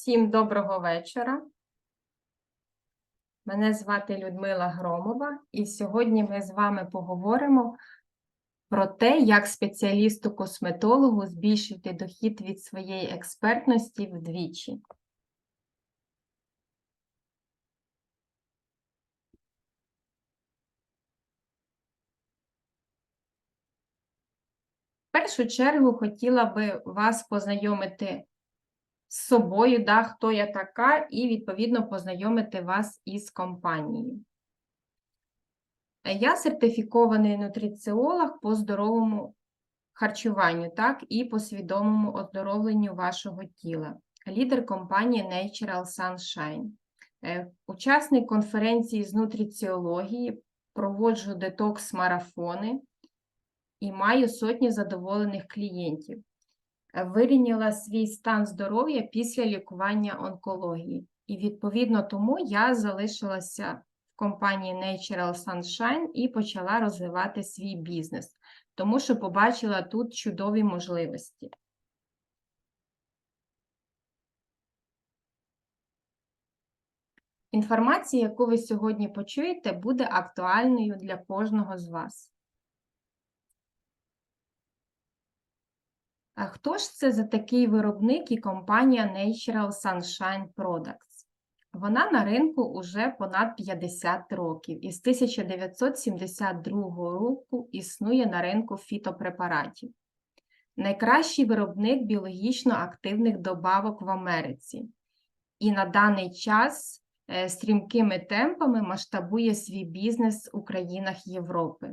Всім доброго вечора. Мене звати Людмила Громова, і сьогодні ми з вами поговоримо про те, як спеціалісту-косметологу збільшити дохід від своєї експертності вдвічі. В першу чергу хотіла би вас познайомити з собою, да, хто я така, і відповідно познайомити вас із компанією. Я сертифікований нутриціолог по здоровому харчуванню, так, і по свідомому оздоровленню вашого тіла. Лідер компанії Natural Sunshine. Е, Учасник конференції з нутриціології, проводжу детокс-марафони і маю сотні задоволених клієнтів вирівняла свій стан здоров'я після лікування онкології. І відповідно тому я залишилася в компанії Natural Sunshine і почала розвивати свій бізнес, тому що побачила тут чудові можливості. Інформація, яку ви сьогодні почуєте, буде актуальною для кожного з вас. А хто ж це за такий виробник і компанія Natural Sunshine Products? Вона на ринку уже понад 50 років і з 1972 року існує на ринку фітопрепаратів. Найкращий виробник біологічно активних добавок в Америці. І на даний час е, стрімкими темпами масштабує свій бізнес у країнах Європи.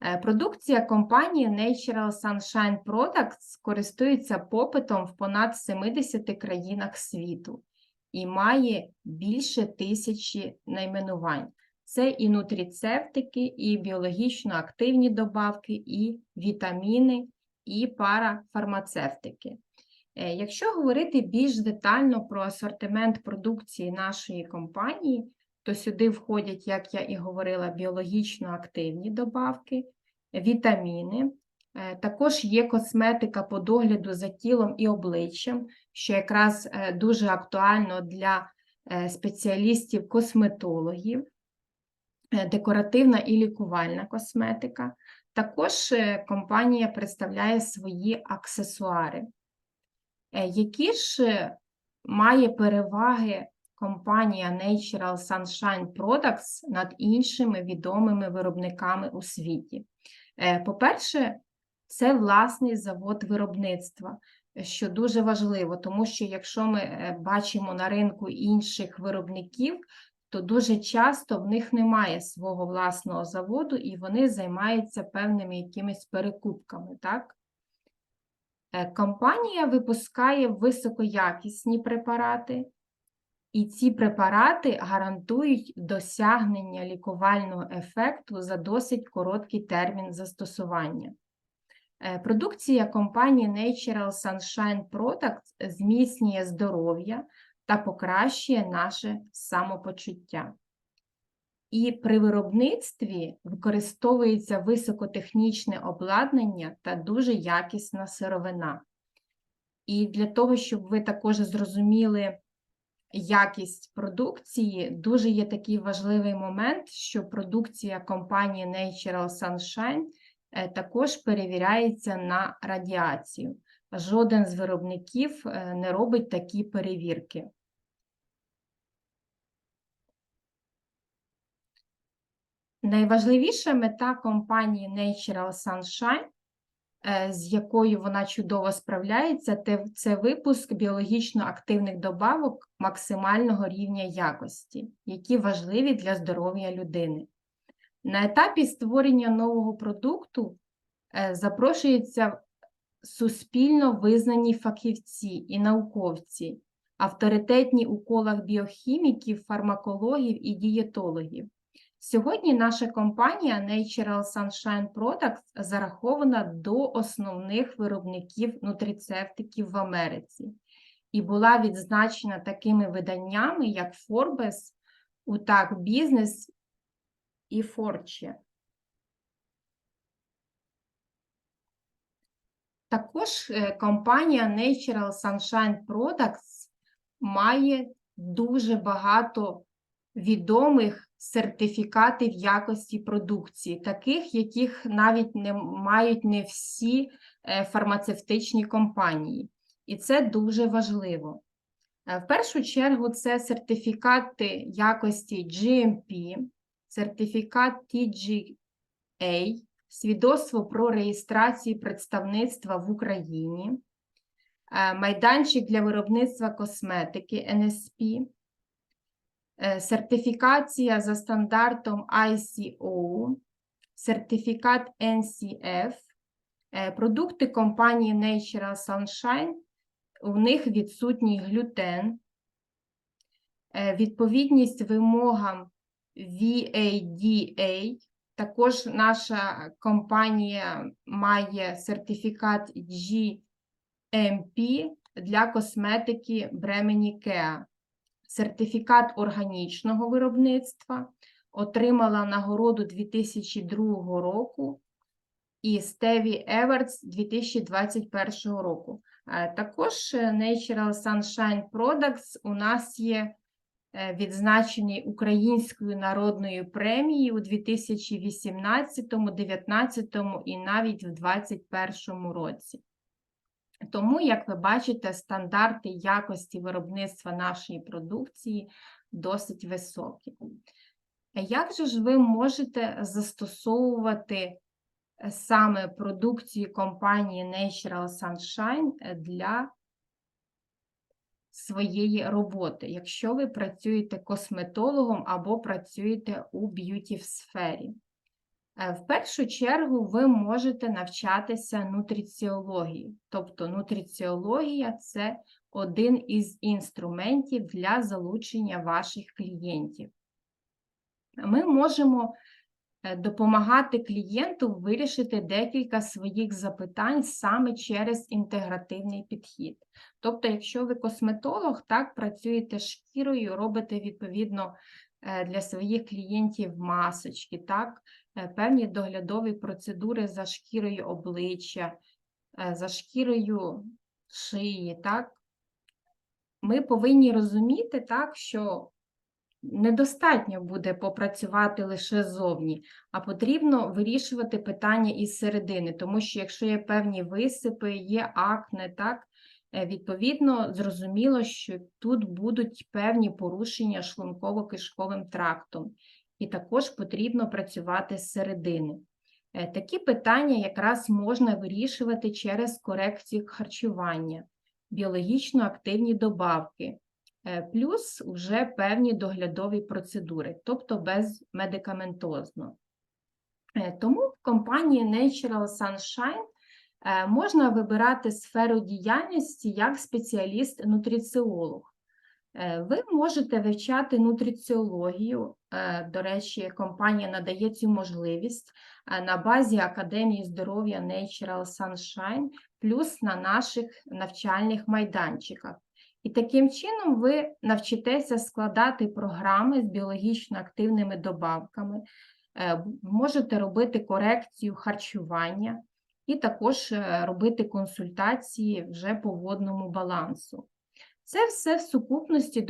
Е, Продукція компанії Natural Sunshine Products користується попитом в понад 70 країнах світу і має більше тисячі найменувань. Це і нутріцептики, і біологічно активні добавки, і вітаміни, і парафармацевтики. Е, Якщо говорити більш детально про асортимент продукції нашої компанії, то сюди входять, як я і говорила, біологічно активні добавки, вітаміни. Е, Також є косметика по догляду за тілом і обличчям, що якраз е, дуже актуально для е, спеціалістів-косметологів, декоративна і лікувальна косметика. Також компанія представляє свої аксесуари. Які ж має переваги компанія Natural Sunshine Products над іншими відомими виробниками у світі? Е, По-перше, це власний завод виробництва, що дуже важливо, тому що якщо ми е, бачимо на ринку інших виробників, то дуже часто в них немає свого власного заводу і вони займаються певними якимись перекупками. Так? Е, Компанія випускає високоякісні препарати, і ці препарати гарантують досягнення лікувального ефекту за досить короткий термін застосування. Е, Продукція компанії Natural Sunshine Products зміцнює здоров'я та покращує наше самопочуття. І при виробництві використовується високотехнічне обладнання та дуже якісна сировина. І для того, щоб ви також зрозуміли якість продукції, дуже є такий важливий момент, що продукція компанії Natural Sunshine е, також перевіряється на радіацію. Жоден з виробників е, не робить такі перевірки. Найважливіша мета компанії Natural Sunshine, з якою вона чудово справляється, це випуск біологічно активних добавок максимального рівня якості, які важливі для здоров'я людини. На етапі створення нового продукту е, запрошуються суспільно визнані фахівці і науковці, авторитетні у колах біохіміків, фармакологів і дієтологів. Сьогодні наша компанія Natural Sunshine Products зарахована до основних виробників нутрицептиків в Америці і була відзначена такими виданнями, як Forbes, UTAC Business і Fortune. Також е, компанія Natural Sunshine Products має дуже багато відомих сертифікатів якості продукції, таких, яких навіть не мають не всі е, фармацевтичні компанії. І це дуже важливо. Е, В першу чергу це сертифікати якості GMP, сертифікат TGA, свідоцтво про реєстрацію представництва в Україні, е, майданчик для виробництва косметики NSP, сертифікація за стандартом ICO, сертифікат NCF, е, продукти компанії Natural Sunshine, у них відсутній глютен, е, відповідність вимогам VADA. Також наша компанія має сертифікат GMP для косметики Бремені Кеа, сертифікат органічного виробництва, отримала нагороду 2002 року і Stevie Awards 2021 року. Е, Також е, Natural Sunshine Products у нас є е, відзначений Українською народною премією у 2018, 2019 і навіть в 2021 році. Тому, як ви бачите, стандарти якості виробництва нашої продукції досить високі. Як же ж ви можете застосовувати е, саме продукцію компанії Natural Sunshine е, для своєї роботи, якщо ви працюєте косметологом або працюєте у б'юті сфері? Е, В першу чергу ви можете навчатися нутриціології. Тобто нутриціологія це один із інструментів для залучення ваших клієнтів. Ми можемо е, допомагати клієнту вирішити декілька своїх запитань саме через інтегративний підхід. Тобто, якщо ви косметолог, так працюєте шкірою, робите відповідно е, для своїх клієнтів масочки, так, е, певні доглядові процедури за шкірою обличчя, е, за шкірою шиї, так, ми повинні розуміти, так, що недостатньо буде попрацювати лише ззовні, а потрібно вирішувати питання із середини, тому що якщо є певні висипи, є акне, так, е, відповідно, зрозуміло, що тут будуть певні порушення шлунково-кишковим трактом, і також потрібно працювати з середини. Е, Такі питання якраз можна вирішувати через корекцію харчування, біологічно активні добавки, е, плюс вже певні доглядові процедури, тобто безмедикаментозно. Е, Тому в компанії Natural Sunshine можна вибирати сферу діяльності як спеціаліст-нутриціолог. Ви можете вивчати нутриціологію. Е, До речі, компанія надає цю можливість е, на базі Академії здоров'я Natural Sunshine, плюс на наших навчальних майданчиках. І таким чином ви навчитеся складати програми з біологічно активними добавками, е, можете робити корекцію харчування і також робити консультації вже по водному балансу. Це все в сукупності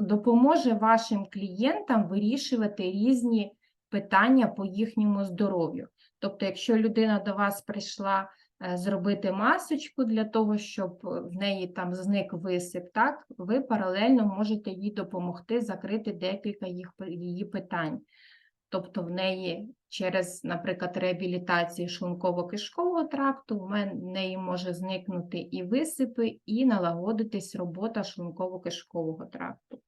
допоможе вашим клієнтам вирішувати різні питання по їхньому здоров'ю. Тобто, якщо людина до вас прийшла е, зробити масочку для того, щоб е, в неї там зник висип, так, ви паралельно можете їй допомогти закрити декілька їх, її питань. Тобто в неї через, наприклад, реабілітацію шлунково-кишкового тракту в неї може зникнути і висипи, і налагодитись робота шлунково-кишкового тракту.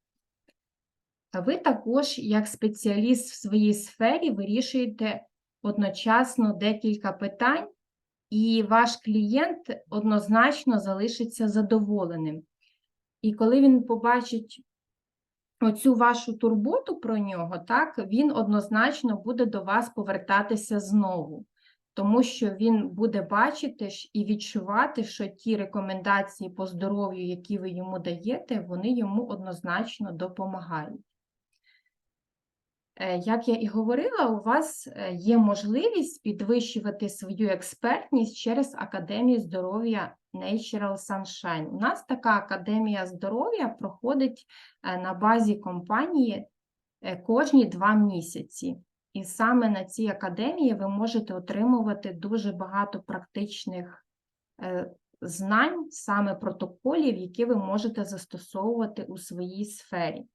Та Ви також, як спеціаліст в своїй сфері, вирішуєте одночасно декілька питань, і ваш клієнт однозначно залишиться задоволеним. І коли він побачить оцю вашу турботу про нього, так, він однозначно буде до вас повертатися знову, тому що він буде бачити і відчувати, що ті рекомендації по здоров'ю, які ви йому даєте, вони йому однозначно допомагають. Е, Як я і говорила, у вас е, є можливість підвищувати свою експертність через Академію здоров'я Natural Sunshine. У нас така академія здоров'я проходить е, на базі компанії е, кожні два місяці. І саме на цій академії ви можете отримувати дуже багато практичних е, знань, саме протоколів, які ви можете застосовувати у своїй сфері.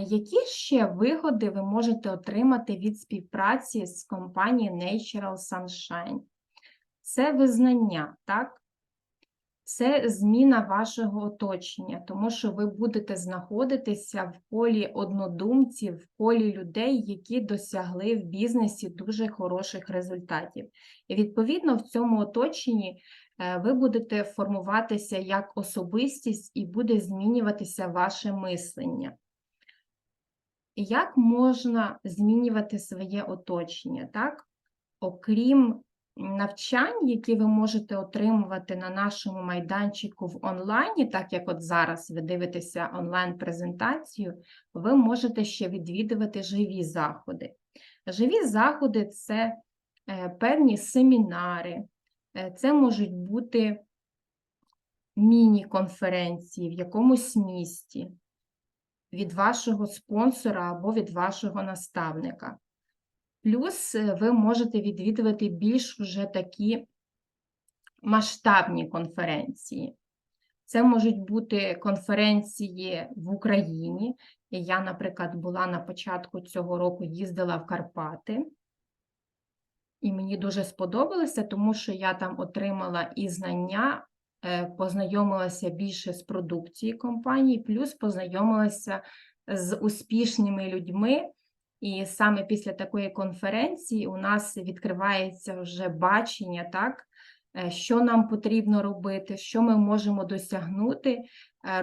Які ще вигоди ви можете отримати від співпраці з компанією Natural Sunshine? Це визнання, так? Це зміна вашого оточення, тому що ви будете знаходитися в колі однодумців, в колі людей, які досягли в бізнесі дуже хороших результатів. І відповідно в цьому оточенні е, ви будете формуватися як особистість і буде змінюватися ваше мислення. Як можна змінювати своє оточення, так? Окрім навчань, які ви можете отримувати на нашому майданчику в онлайні, так як от зараз ви дивитеся онлайн-презентацію, ви можете ще відвідувати живі заходи. Живі заходи це е, певні семінари, е, це можуть бути міні-конференції в якомусь місті від вашого спонсора або від вашого наставника. Плюс е, ви можете відвідувати більш вже такі масштабні конференції. Це можуть бути конференції в Україні. Я, наприклад, була на початку цього року, їздила в Карпати, і мені дуже сподобалося, тому що я там отримала і знання, е, познайомилася більше з продукцією компанії, плюс познайомилася з успішними людьми. І саме після такої конференції у нас відкривається вже бачення, так, е, що нам потрібно робити, що ми можемо досягнути, е,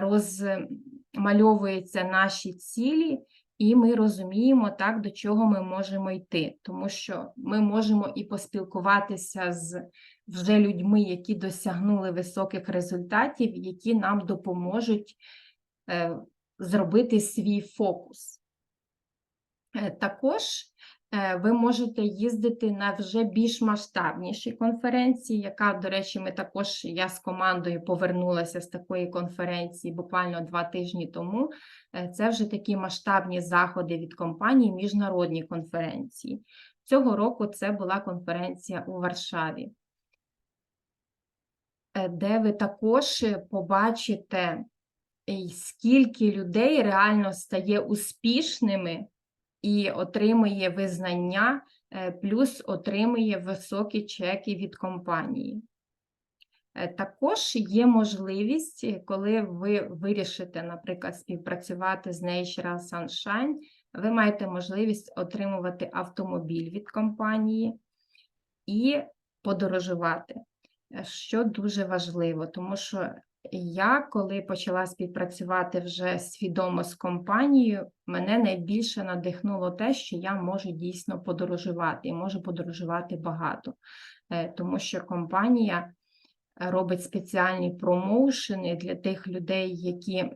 розмальовуються наші цілі, і ми розуміємо, так, до чого ми можемо йти, тому що ми можемо і поспілкуватися з вже людьми, які досягнули високих результатів, які нам допоможуть е, зробити свій фокус. Е, Також е, ви можете їздити на вже більш масштабніші конференції, яка, до речі, ми також я з командою повернулася з такої конференції буквально два тижні тому. Е, Це вже такі масштабні заходи від компанії, міжнародні конференції. Цього року це була конференція у Варшаві, де ви також побачите, скільки людей реально стає успішними і отримує визнання, е, плюс отримує високі чеки від компанії. Е, Також є можливість, е, коли ви вирішите, наприклад, співпрацювати з Natural Sunshine, ви маєте можливість отримувати автомобіль від компанії і подорожувати, що дуже важливо, тому що я, коли почала співпрацювати вже свідомо з компанією, мене найбільше надихнуло те, що я можу дійсно подорожувати і можу подорожувати багато, Е, тому що компанія робить спеціальні промоушени для тих людей, які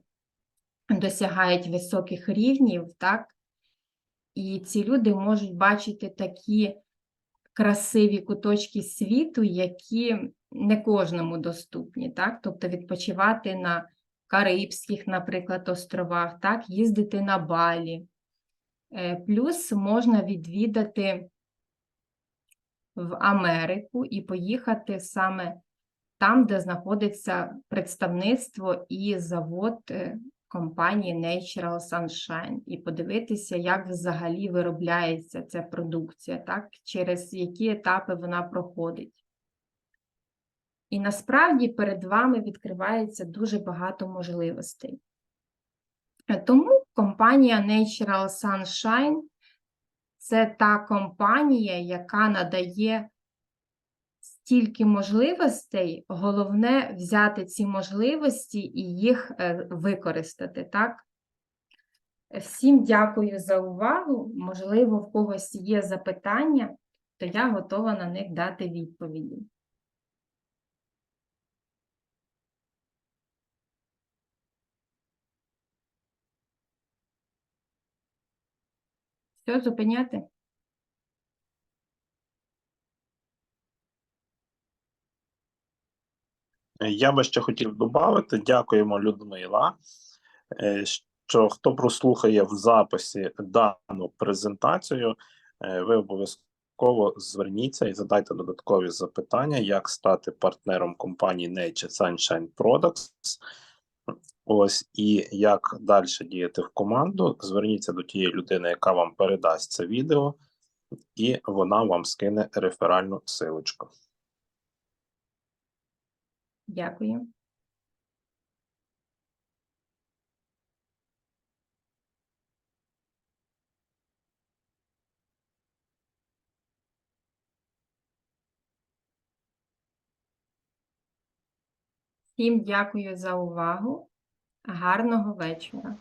досягають високих рівнів, так? І ці люди можуть бачити такі красиві куточки світу, які не кожному доступні, так? Тобто відпочивати на Карибських, наприклад, островах, так, їздити на Балі. Е, Плюс можна відвідати в Америку і поїхати саме там, де знаходиться представництво і завод е, компанії Natural Sunshine, і подивитися, як взагалі виробляється ця продукція, так, через які етапи вона проходить. І насправді перед вами відкривається дуже багато можливостей. Е, Тому компанія Natural Sunshine це та компанія, яка надає стільки можливостей, головне взяти ці можливості і їх е, використати, так? Всім дякую за увагу. Можливо, в когось є запитання, то я готова на них дати відповіді. Все, зупиняти? Я би ще хотів додати, дякуємо, Людмила, е, що хто прослухає в записі дану презентацію, е, ви обов'язково зверніться і задайте додаткові запитання, як стати партнером компанії Nature Sunshine Products. Ось і як далі діяти в команду. Зверніться до тієї людини, яка вам передасть це відео, і вона вам скине реферальну силочку. Дякую. Всім дякую за увагу. Гарного вечора.